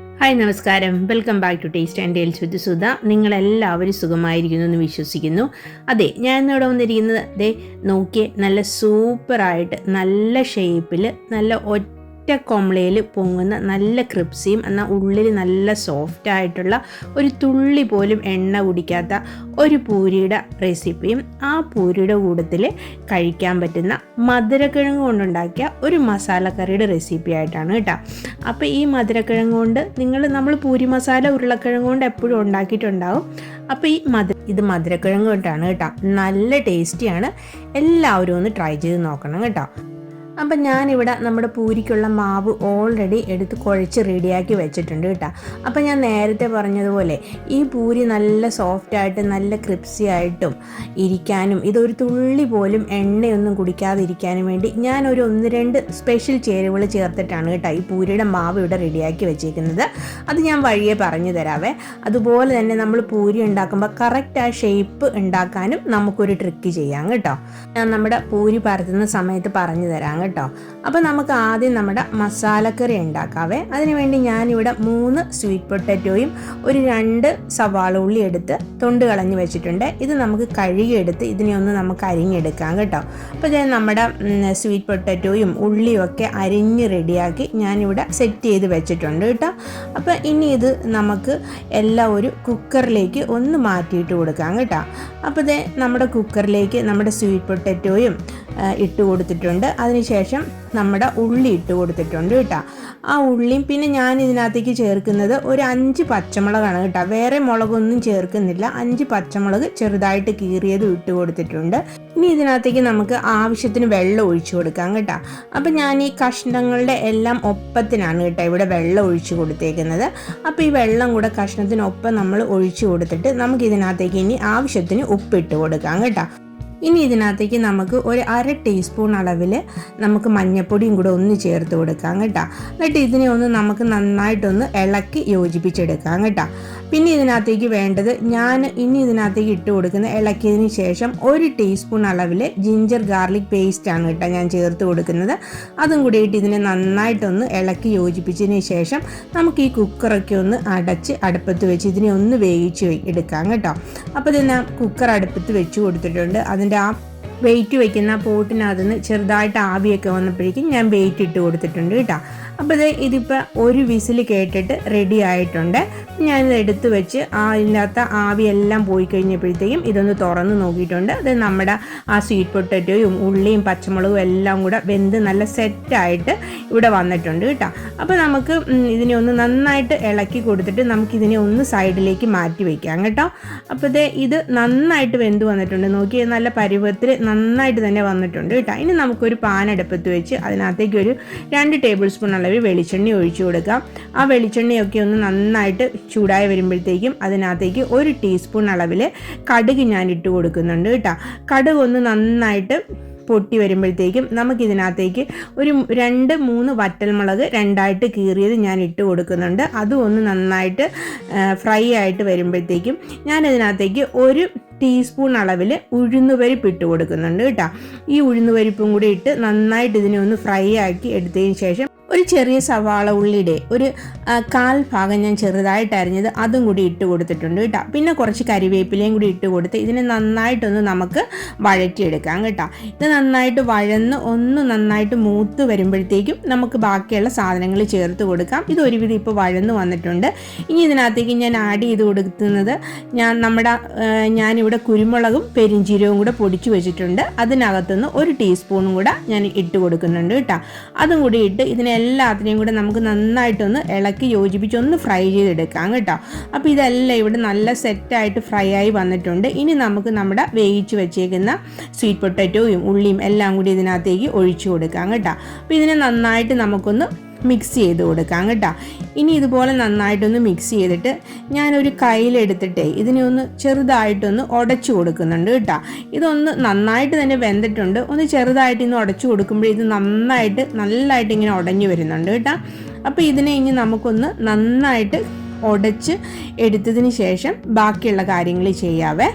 Hi നമസ്കാരം. Welcome back to taste and tales with Sudha. നിങ്ങളെല്ലാവരും സുഖമായിരിക്കുന്നു എന്ന് വിശ്വസിക്കുന്നു. അതെ ഞാൻ ഇന്നിവിടെ വന്നിരിക്കുന്നത് ദേ നോക്കിയേ നല്ല സൂപ്പറായിട്ട് നല്ല ഷേപ്പിൽ നല്ല ഒറ്റ കൊമ്പളയിൽ പൊങ്ങുന്ന നല്ല ക്രിപ്സിയും എന്നാൽ ഉള്ളിൽ നല്ല സോഫ്റ്റ് ആയിട്ടുള്ള ഒരു തുള്ളി പോലും എണ്ണ കുടിക്കാത്ത ഒരു പൂരിയുടെ റെസിപ്പിയും ആ പൂരിയുടെ കൂട്ടത്തിൽ കഴിക്കാൻ പറ്റുന്ന മധുരക്കിഴങ്ങ് കൊണ്ടുണ്ടാക്കിയ ഒരു മസാലക്കറിയുടെ റെസിപ്പി ആയിട്ടാണ് കേട്ടോ. അപ്പോൾ ഈ മധുരക്കിഴങ്ങ് കൊണ്ട് നിങ്ങൾ നമ്മൾ പൂരി മസാല ഉരുളക്കിഴങ്ങ് കൊണ്ട് എപ്പോഴും ഉണ്ടാക്കിയിട്ടുണ്ടാവും. അപ്പോൾ ഈ മധു ഇത് മധുരക്കിഴങ്ങ് കൊണ്ടാണ് കേട്ടോ. നല്ല ടേസ്റ്റിയാണ് എല്ലാവരും ഒന്ന് ട്രൈ ചെയ്ത് നോക്കണം കേട്ടോ. അപ്പം ഞാനിവിടെ നമ്മുടെ പൂരിക്കുള്ള മാവ് ഓൾറെഡി എടുത്ത് കുഴച്ച് റെഡിയാക്കി വെച്ചിട്ടുണ്ട് കേട്ടോ. അപ്പം ഞാൻ നേരത്തെ പറഞ്ഞതുപോലെ ഈ പൂരി നല്ല സോഫ്റ്റ് ആയിട്ട് നല്ല ക്രിപ്സി ആയിട്ടും ഇരിക്കാനും ഇതൊരു തുള്ളി പോലും എണ്ണയൊന്നും കുടിക്കാതെ ഇരിക്കാനും വേണ്ടി ഞാൻ ഒരു ഒന്ന് രണ്ട് സ്പെഷ്യൽ ചേരുവകൾ ചേർത്തിട്ടാണ് കേട്ടോ ഈ പൂരിയുടെ മാവ് ഇവിടെ റെഡിയാക്കി വെച്ചേക്കുന്നത്. അത് ഞാൻ വഴിയെ പറഞ്ഞു തരാവേ. അതുപോലെ തന്നെ നമ്മൾ പൂരി ഉണ്ടാക്കുമ്പോൾ കറക്റ്റ് ആ ഷേപ്പ് ഉണ്ടാക്കാനും നമുക്കൊരു ട്രിക്ക് ചെയ്യാം കേട്ടോ. ഞാൻ നമ്മുടെ പൂരി പരത്തുന്ന സമയത്ത് പറഞ്ഞു തരാം അപ്പോൾ നമുക്ക് ആദ്യം നമ്മുടെ മസാലക്കറി ഉണ്ടാക്കാവേ. അതിനുവേണ്ടി ഞാനിവിടെ മൂന്ന് സ്വീറ്റ് പൊട്ടറ്റോയും ഒരു രണ്ട് സവാള ഉള്ളി എടുത്ത് തൊണ്ട് കളഞ്ഞ് വെച്ചിട്ടുണ്ട്. ഇത് നമുക്ക് കഴുകിയെടുത്ത് ഇതിനെ ഒന്ന് നമുക്ക് അരിഞ്ഞെടുക്കാം കേട്ടോ. അപ്പോൾ ഞാൻ നമ്മുടെ സ്വീറ്റ് പൊട്ടറ്റോയും ഉള്ളിയും ഒക്കെ അരിഞ്ഞ് റെഡിയാക്കി ഞാനിവിടെ സെറ്റ് ചെയ്ത് വെച്ചിട്ടുണ്ട് കേട്ടോ. അപ്പോൾ ഇനി ഇത് നമുക്ക് എല്ലാം ഒരു കുക്കറിലേക്ക് ഒന്ന് മാറ്റിയിട്ട് കൊടുക്കാം കേട്ടോ. അപ്പോൾ ഇതേ നമ്മുടെ കുക്കറിലേക്ക് നമ്മുടെ സ്വീറ്റ് പൊട്ടറ്റോയും ഇട്ട് കൊടുത്തിട്ടുണ്ട്. അതിനുശേഷം നമ്മുടെ ഉള്ളി ഇട്ട് കൊടുത്തിട്ടുണ്ട് കേട്ടോ. ആ ഉള്ളിയും പിന്നെ ഞാൻ ഇതിനകത്തേക്ക് ചേർക്കുന്നത് ഒരു അഞ്ച് പച്ചമുളകാണ് കേട്ടോ. വേറെ മുളകൊന്നും ചേർക്കുന്നില്ല. അഞ്ച് പച്ചമുളക് ചെറുതായിട്ട് കീറിയതും ഇട്ട് കൊടുത്തിട്ടുണ്ട്. ഇനി ഇതിനകത്തേക്ക് നമുക്ക് ആവശ്യത്തിന് വെള്ളം ഒഴിച്ചു കൊടുക്കാം കേട്ടോ. അപ്പം ഞാൻ ഈ കഷ്ണങ്ങളുടെ എല്ലാം ഒപ്പത്തിനാണ് കേട്ടോ ഇവിടെ വെള്ളം ഒഴിച്ചു കൊടുത്തേക്കുന്നത്. അപ്പോൾ ഈ വെള്ളം കൂടെ കഷ്ണത്തിനൊപ്പം നമ്മൾ ഒഴിച്ചു കൊടുത്തിട്ട് നമുക്ക് ഇതിനകത്തേക്ക് ഇനി ആവശ്യത്തിന് ഉപ്പിട്ട് കൊടുക്കാം കേട്ടോ. ഇനി ഇതിനകത്തേക്ക് നമുക്ക് ഒരു അര ടീസ്പൂൺ അളവിൽ നമുക്ക് മഞ്ഞൾപ്പൊടിയും കൂടെ ഒന്ന് ചേർത്ത് കൊടുക്കാം കേട്ടോ. എന്നിട്ട് ഇതിനെ ഒന്ന് നമുക്ക് നന്നായിട്ടൊന്ന് ഇളക്കി യോജിപ്പിച്ചെടുക്കാം കേട്ടോ. പിന്നെ ഇതിനകത്തേക്ക് വേണ്ടത് ഞാൻ ഇനി ഇതിനകത്തേക്ക് ഇട്ട് കൊടുക്കുന്ന ഇളക്കിയതിന് ശേഷം ഒരു ടീസ്പൂൺ അളവിൽ ജിഞ്ചർ ഗാർലിക് പേസ്റ്റാണ് കേട്ടോ ഞാൻ ചേർത്ത് കൊടുക്കുന്നത്. അതും കൂടി ഇട്ട് ഇതിനെ നന്നായിട്ടൊന്ന് ഇളക്കി യോജിപ്പിച്ചതിന് ശേഷം നമുക്ക് ഈ കുക്കറൊക്കെ ഒന്ന് അടച്ച് അടുപ്പത്ത് വെച്ച് ഇതിനെ ഒന്ന് വേവിച്ച് എടുക്കാം കേട്ടോ. അപ്പോൾ ഇതിനെ കുക്കർ അടുപ്പത്ത് വെച്ച് കൊടുത്തിട്ടുണ്ട്. അതിന്റെ ആ വെയിറ്റ് വയ്ക്കുന്ന പോട്ടിനകത്ത് നിന്ന് ചെറുതായിട്ട് ആവിയൊക്കെ വന്നപ്പോഴേക്കും ഞാൻ വെയിറ്റ് ഇട്ട് കൊടുത്തിട്ടുണ്ട് കേട്ടോ. അപ്പോൾ ഇത് ഇതിപ്പോൾ ഒരു വിസിൽ കേട്ടിട്ട് റെഡി ആയിട്ടുണ്ട്. ഞാനിത് എടുത്തു വെച്ച് ആ ഇതിനകത്ത് ആവിയെല്ലാം പോയി കഴിഞ്ഞപ്പോഴത്തേക്കും ഇതൊന്ന് തുറന്ന് നോക്കിയിട്ടുണ്ട്. അത് നമ്മുടെ ആ സ്വീറ്റ് പൊട്ടറ്റോയും ഉള്ളിയും പച്ചമുളകും എല്ലാം കൂടെ വെന്ത് നല്ല സെറ്റായിട്ട് ഇവിടെ വന്നിട്ടുണ്ട് കേട്ടോ. അപ്പോൾ നമുക്ക് ഇതിനെ ഒന്ന് നന്നായിട്ട് ഇളക്കി കൊടുത്തിട്ട് നമുക്കിതിനെ ഒന്ന് സൈഡിലേക്ക് മാറ്റി വയ്ക്കാം കേട്ടോ. അപ്പോൾ ഇത് ഇത് നന്നായിട്ട് വെന്ത് വന്നിട്ടുണ്ട്. നോക്കി നല്ല പരുവത്തിൽ നന്നായിട്ട് തന്നെ വന്നിട്ടുണ്ട് കേട്ടോ. ഇനി നമുക്കൊരു പാനടുപ്പത്ത് വെച്ച് അതിനകത്തേക്ക് ഒരു രണ്ട് ടേബിൾ സ്പൂൺ അളവിൽ വെളിച്ചെണ്ണ ഒഴിച്ചു കൊടുക്കാം. ആ വെളിച്ചെണ്ണയൊക്കെ ഒന്ന് നന്നായിട്ട് ചൂടായി വരുമ്പോഴത്തേക്കും അതിനകത്തേക്ക് ഒരു ടീസ്പൂൺ അളവിൽ കടുക് ഞാൻ ഇട്ട് കൊടുക്കുന്നുണ്ട് കേട്ടോ. കടുക് ഒന്ന് നന്നായിട്ട് പൊട്ടി വരുമ്പോഴത്തേക്കും നമുക്കിതിനകത്തേക്ക് ഒരു രണ്ട് മൂന്ന് വറ്റൽമുളക് രണ്ടായിട്ട് കീറിയത് ഞാൻ ഇട്ട് കൊടുക്കുന്നുണ്ട്. അതും ഒന്ന് നന്നായിട്ട് ഫ്രൈ ആയിട്ട് വരുമ്പോഴത്തേക്കും ഞാനിതിനകത്തേക്ക് ഒരു ടീസ്പൂൺ അളവിൽ ഉഴുന്നുപരിപ്പ് ഇട്ട് കൊടുക്കുന്നുണ്ട് കേട്ടോ. ഈ ഉഴുന്നുപരിപ്പും കൂടി ഇട്ട് നന്നായിട്ട് ഇതിനെ ഒന്ന് ഫ്രൈ ആക്കി എടുത്തതിന് ശേഷം ഒരു ചെറിയ സവാള ഉള്ളിയുടെ ഒരു കാൽ ഭാഗം ഞാൻ ചെറുതായിട്ട് അരിഞ്ഞത് അതും കൂടി ഇട്ട് കൊടുത്തിട്ടുണ്ട് കേട്ടോ. പിന്നെ കുറച്ച് കരിവേപ്പിലയും കൂടി ഇട്ട് കൊടുത്ത് ഇതിനെ നന്നായിട്ടൊന്ന് നമുക്ക് വഴറ്റിയെടുക്കാം കേട്ടോ. ഇത് നന്നായിട്ട് വഴന്ന് ഒന്ന് നന്നായിട്ട് മൂത്ത് വരുമ്പോഴത്തേക്കും നമുക്ക് ബാക്കിയുള്ള സാധനങ്ങൾ ചേർത്ത് കൊടുക്കാം. ഇത് ഒരുവിധം ഇപ്പോൾ വഴന്ന് വന്നിട്ടുണ്ട്. ഇനി ഇതിനകത്തേക്ക് ഞാൻ ആഡ് ചെയ്ത് കൊടുക്കുന്നത് ഞാൻ നമ്മുടെ ഞാനിവിടെ കുരുമുളകും പെരിഞ്ചീരവും കൂടെ പൊടിച്ചു വെച്ചിട്ടുണ്ട്. അതിനകത്തുനിന്ന് ഒരു ടീസ്പൂണും കൂടെ ഞാൻ ഇട്ട് കൊടുക്കുന്നുണ്ട് കേട്ടോ. അതും കൂടി ഇട്ട് ഇതിനെല്ലാത്തിനെയും കൂടെ നമുക്ക് നന്നായിട്ടൊന്ന് ഇളക്കി യോജിപ്പിച്ച് ഒന്ന് ഫ്രൈ ചെയ്തെടുക്കാം കേട്ടോ. അപ്പോൾ ഇതെല്ലാം ഇവിടെ നല്ല സെറ്റായിട്ട് ഫ്രൈ ആയി വന്നിട്ടുണ്ട്. ഇനി നമുക്ക് നമ്മുടെ വേവിച്ച് വെച്ചേക്കുന്ന സ്വീറ്റ് പൊട്ടറ്റോയും ഉള്ളിയും എല്ലാം കൂടി ഇതിനകത്തേക്ക് ഒഴിച്ചു കൊടുക്കാം കേട്ടോ. അപ്പോൾ ഇതിനെ നന്നായിട്ട് നമുക്കൊന്ന് മിക്സ് ചെയ്ത് കൊടുക്കാം കേട്ടോ. ഇനി ഇതുപോലെ നന്നായിട്ടൊന്ന് മിക്സ് ചെയ്തിട്ട് ഞാനൊരു കയ്യിലെടുത്തിട്ടേ ഇതിനെ ഒന്ന് ചെറുതായിട്ടൊന്ന് ഉടച്ചു കൊടുക്കുന്നുണ്ട് കേട്ടോ. ഇതൊന്ന് നന്നായിട്ട് തന്നെ വെന്തിട്ടുണ്ട്. ഒന്ന് ചെറുതായിട്ട് ഇന്ന് ഉടച്ചു കൊടുക്കുമ്പോൾ ഇത് നന്നായിട്ട് നല്ലതായിട്ട് ഇങ്ങനെ ഉടഞ്ഞു വരുന്നുണ്ട് കേട്ടോ. അപ്പോൾ ഇതിനെ ഇനി നമുക്കൊന്ന് നന്നായിട്ട് ഉടച്ച് എടുത്തതിന് ശേഷം ബാക്കിയുള്ള കാര്യങ്ങൾ ചെയ്യാവേ.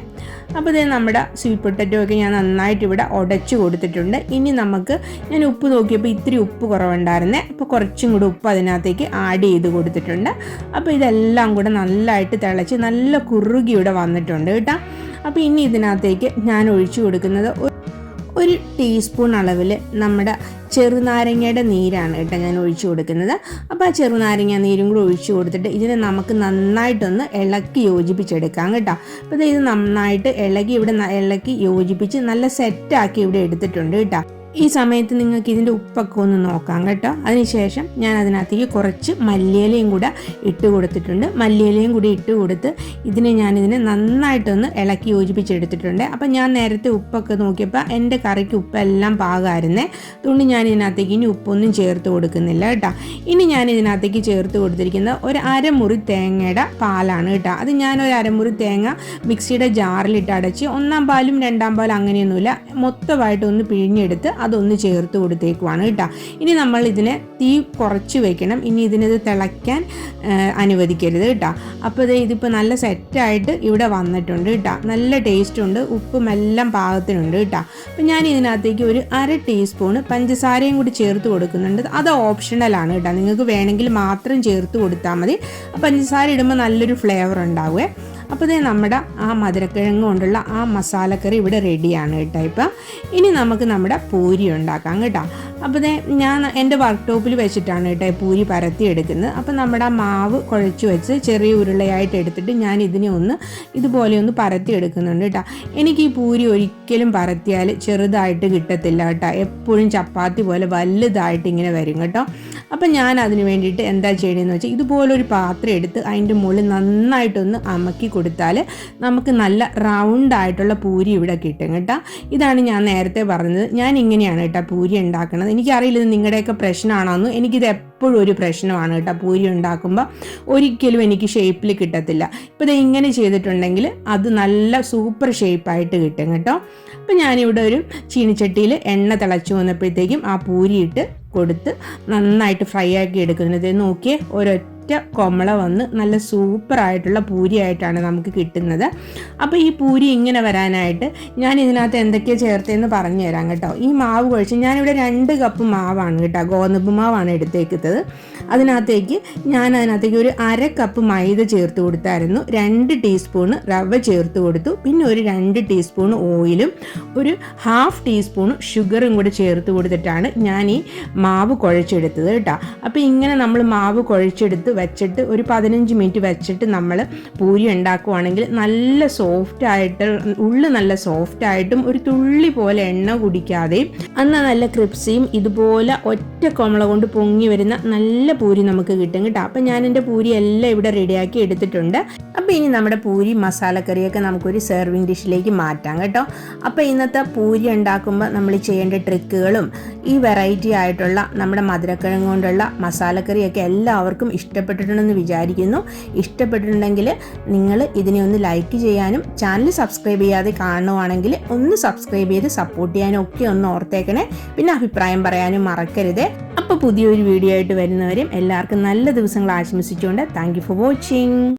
അപ്പോൾ ഇത് നമ്മുടെ സ്വീറ്റ് പൊട്ടറ്റോ ഒക്കെ ഞാൻ നന്നായിട്ട് ഇവിടെ ഉടച്ച് കൊടുത്തിട്ടുണ്ട്. ഇനി നമുക്ക് ഞാൻ ഉപ്പ് നോക്കിയപ്പോൾ ഇത്തിരി ഉപ്പ് കുറവുണ്ടായിരുന്നേ. അപ്പോൾ കുറച്ചും കൂടി ഉപ്പ് അതിനകത്തേക്ക് ആഡ് ചെയ്ത് കൊടുത്തിട്ടുണ്ട്. അപ്പോൾ ഇതെല്ലാം കൂടെ നല്ലതായിട്ട് തിളച്ച് നല്ല കുറുകി ഇവിടെ വന്നിട്ടുണ്ട് കേട്ടോ. അപ്പോൾ ഇനി ഇതിനകത്തേക്ക് ഞാൻ ഒഴിച്ചു കൊടുക്കുന്നത് ഒരു ടീസ്പൂൺ അളവിൽ നമ്മുടെ ചെറുനാരങ്ങയുടെ നീരാണ് കേട്ടോ ഞാൻ ഒഴിച്ചു കൊടുക്കുന്നത്. അപ്പോൾ ആ ചെറുനാരങ്ങ നീരും കൂടി ഒഴിച്ചു കൊടുത്തിട്ട് ഇതിനെ നമുക്ക് നന്നായിട്ടൊന്ന് ഇളക്കി യോജിപ്പിച്ചെടുക്കാം കേട്ടോ. അപ്പോൾ ഇത് നന്നായിട്ട് ഇളകി ഇവിടെ ഇളക്കി യോജിപ്പിച്ച് നല്ല സെറ്റാക്കി ഇവിടെ എടുത്തിട്ടുണ്ട് കേട്ടോ. ഈ സമയത്ത് നിങ്ങൾക്ക് ഇതിന്റെ ഉപ്പൊക്കെ ഒന്ന് നോക്കാം കേട്ടോ. അതിനുശേഷം ഞാൻ അതിനകത്തേക്ക് കുറച്ച് മല്ലിയിലയും കൂടെ ഇട്ട് കൊടുത്തിട്ടുണ്ട്. മല്ലിയിലയും കൂടി ഇട്ട് കൊടുത്ത് ഇതിനെ ഞാനിതിനെ നന്നായിട്ടൊന്ന് ഇളക്കി യോജിപ്പിച്ചെടുത്തിട്ടുണ്ട്. അപ്പം ഞാൻ നേരത്തെ ഉപ്പൊക്കെ നോക്കിയപ്പോൾ എന്റെ കറിക്ക് ഉപ്പെല്ലാം പാകമായിരുന്നേ അതുകൊണ്ട് ഞാൻ ഇതിനകത്തേക്ക് ഇനി ഉപ്പൊന്നും ചേർത്ത് കൊടുക്കുന്നില്ല കേട്ടോ. ഇനി ഞാൻ ഇതിനകത്തേക്ക് ചേർത്ത് കൊടുത്തിരിക്കുന്ന ഒരു അരമുറി തേങ്ങയുടെ പാലാണ് കേട്ടോ. അത് ഞാൻ ഒരു അരമുറി തേങ്ങ മിക്സിയുടെ ജാറിലിട്ട് അടച്ച് ഒന്നാം പാലും രണ്ടാം പാലും അങ്ങനെയൊന്നുമില്ല. മൊത്തമായിട്ട് ഒന്ന് പിഴിഞ്ഞെടുത്ത് അതൊന്ന് ചേർത്ത് കൊടുത്തേക്കുവാണ് കേട്ടോ. ഇനി നമ്മൾ ഇതിനെ തീ കുറച്ച് വെക്കണം. ഇനി ഇതിനത് തിളയ്ക്കാൻ അനുവദിക്കരുത് കേട്ടോ. അപ്പോൾ ഇത് ഇതിപ്പോൾ നല്ല സെറ്റായിട്ട് ഇവിടെ വന്നിട്ടുണ്ട് കേട്ടോ. നല്ല ടേസ്റ്റ് ഉണ്ട്. ഉപ്പും എല്ലാം പാകത്തിനുണ്ട് കേട്ടോ. അപ്പോൾ ഞാൻ ഇതിനകത്തേക്ക് ഒരു അര ടീസ്പൂൺ പഞ്ചസാരയും കൂടി ചേർത്ത് കൊടുക്കുന്നുണ്ട്. അത് ഓപ്ഷണലാണ് കേട്ടോ. നിങ്ങൾക്ക് വേണമെങ്കിൽ മാത്രം ചേർത്ത് കൊടുത്താൽ മതി. പഞ്ചസാര ഇടുമ്പോൾ നല്ലൊരു ഫ്ലേവർ ഉണ്ടാവുമേ അപ്പോൾ ഇതേ നമ്മുടെ ആ മധുരക്കിഴങ്ങ് കൊണ്ടുള്ള ആ മസാലക്കറി ഇവിടെ റെഡിയാണ് കേട്ടോ ഇപ്പം. ഇനി നമുക്ക് നമ്മുടെ പൂരി ഉണ്ടാക്കാം കേട്ടോ. അപ്പോൾ ഞാൻ എന്റെ വർക്ക് ടോപ്പിൽ വെച്ചിട്ടാണ് കേട്ടോ പൂരി പരത്തി എടുക്കുന്നത് അപ്പോൾ നമ്മുടെ ആ മാവ് കുഴച്ച് വെച്ച് ചെറിയ ഉരുളയായിട്ട് എടുത്തിട്ട് ഞാൻ ഇതിനെ ഒന്ന് ഇതുപോലെ ഒന്ന് പരത്തി എടുക്കുന്നുണ്ട് കേട്ടോ. എനിക്ക് ഈ പൂരി ഒരിക്കലും പരത്തിയാൽ ചെറുതായിട്ട് കിട്ടത്തില്ല കേട്ടോ. എപ്പോഴും ചപ്പാത്തി പോലെ വലുതായിട്ട് ഇങ്ങനെ വരും കേട്ടോ. അപ്പം ഞാൻ അതിന് വേണ്ടിയിട്ട് എന്താ ചെയ്യണമെന്ന് വെച്ചാൽ ഇതുപോലൊരു പാത്രം എടുത്ത് അതിന്റെ മുകളിൽ നന്നായിട്ടൊന്ന് അമക്കി കൊടുത്താൽ നമുക്ക് നല്ല റൗണ്ട് ആയിട്ടുള്ള പൂരി ഇവിടെ കിട്ടും കേട്ടോ. ഇതാണ് ഞാൻ നേരത്തെ പറഞ്ഞത്. ഞാൻ ഇങ്ങനെയാണ് കേട്ടോ പൂരി ഉണ്ടാക്കുന്നത് എനിക്കറിയില്ല ഇത് നിങ്ങളുടെയൊക്കെ പ്രശ്നമാണോന്ന്. എനിക്കിത് എപ്പോഴും ഒരു പ്രശ്നമാണ് കേട്ടോ. പൂരി ഉണ്ടാക്കുമ്പോൾ ഒരിക്കലും എനിക്ക് ഷേപ്പിൽ കിട്ടത്തില്ല. ഇപ്പോൾ ഇത് ഇങ്ങനെ ചെയ്തിട്ടുണ്ടെങ്കിൽ അത് നല്ല സൂപ്പർ ഷേപ്പായിട്ട് കിട്ടും കേട്ടോ. അപ്പോൾ ഞാനിവിടെ ഒരു ചീനിച്ചട്ടിയിൽ എണ്ണ തിളച്ചു വന്നപ്പോഴത്തേക്കും ആ പൂരിയിട്ട് കൊടുത്ത് നന്നായിട്ട് ഫ്രൈ ആക്കി എടുക്കുന്നത്. നോക്കിയേ ഒരൊറ്റ ഒറ്റ കൊമള വന്ന് നല്ല സൂപ്പറായിട്ടുള്ള പൂരിയായിട്ടാണ് നമുക്ക് കിട്ടുന്നത്. അപ്പോൾ ഈ പൂരി ഇങ്ങനെ വരാനായിട്ട് ഞാൻ ഇതിനകത്ത് എന്തൊക്കെയാണ് ചേർത്തതെന്ന് പറഞ്ഞു തരാം കേട്ടോ. ഈ മാവ് കുഴച്ച് ഞാനിവിടെ രണ്ട് കപ്പ് മാവാണ് കേട്ടോ ഗോതമ്പ് മാവാണ് എടുത്തേക്കുന്നത്. അതിനകത്തേക്ക് ഞാൻ അതിനകത്തേക്ക് ഒരു അര കപ്പ് മൈദ ചേർത്ത് കൊടുത്തായിരുന്നു രണ്ട് ടീസ്പൂണ് റവ ചേർത്ത് കൊടുത്തു പിന്നെ ഒരു രണ്ട് ടീസ്പൂൺ ഓയിലും ഒരു ഹാഫ് ടീസ്പൂൺ ഷുഗറും കൂടെ ചേർത്ത് കൊടുത്തിട്ടാണ് ഞാൻ ഈ മാവ് കുഴച്ചെടുത്തത് കേട്ടോ. അപ്പോൾ ഇങ്ങനെ നമ്മൾ മാവ് കുഴച്ചെടുത്ത് വെച്ചിട്ട് ഒരു പതിനഞ്ച് മിനിറ്റ് വെച്ചിട്ട് നമ്മൾ പൂരി ഉണ്ടാക്കുവാണെങ്കിൽ നല്ല സോഫ്റ്റ് ആയിട്ട് ഉള്ളു നല്ല സോഫ്റ്റ് ആയിട്ടും ഒരു തുള്ളി പോലെ എണ്ണ കുടിക്കാതെയും അന്ന് നല്ല ക്രിപ്സിയും ഇതുപോലെ ഒറ്റ കോമള കൊണ്ട് പൊങ്ങി വരുന്ന നല്ല പൂരി നമുക്ക് കിട്ടും കേട്ടോ. അപ്പം ഞാൻ എന്റെ പൂരി എല്ലാം ഇവിടെ റെഡിയാക്കി എടുത്തിട്ടുണ്ട്. അപ്പോൾ ഇനി നമ്മുടെ പൂരി മസാലക്കറിയൊക്കെ നമുക്കൊരു സെർവിങ് ഡിഷിലേക്ക് മാറ്റാം കേട്ടോ. അപ്പോൾ ഇന്നത്തെ പൂരി ഉണ്ടാക്കുമ്പോൾ നമ്മൾ ചെയ്യേണ്ട ട്രിക്കുകളും ഈ വെറൈറ്റി ആയിട്ടുള്ള നമ്മുടെ മധുരക്കിഴങ്ങ് കൊണ്ടുള്ള മസാലക്കറിയൊക്കെ എല്ലാവർക്കും ഇഷ്ടപ്പെട്ടിട്ടുണ്ടെന്ന് വിചാരിക്കുന്നു. ഇഷ്ടപ്പെട്ടിട്ടുണ്ടെങ്കിൽ നിങ്ങൾ ഇതിനെ ഒന്ന് ലൈക്ക് ചെയ്യാനും ചാനൽ സബ്സ്ക്രൈബ് ചെയ്യാതെ കാണുവാണെങ്കിൽ ഒന്ന് സബ്സ്ക്രൈബ് ചെയ്ത് സപ്പോർട്ട് ചെയ്യാനും ഒക്കെ ഒന്ന് ഓർത്തേക്കണേ. പിന്നെ അഭിപ്രായം പറയാനും മറക്കരുത്. അപ്പോൾ പുതിയൊരു വീഡിയോ ആയിട്ട് വരുന്നവരും എല്ലാവർക്കും നല്ല ദിവസങ്ങൾ ആശംസിച്ചുകൊണ്ട് താങ്ക് ഫോർ വാച്ചിങ്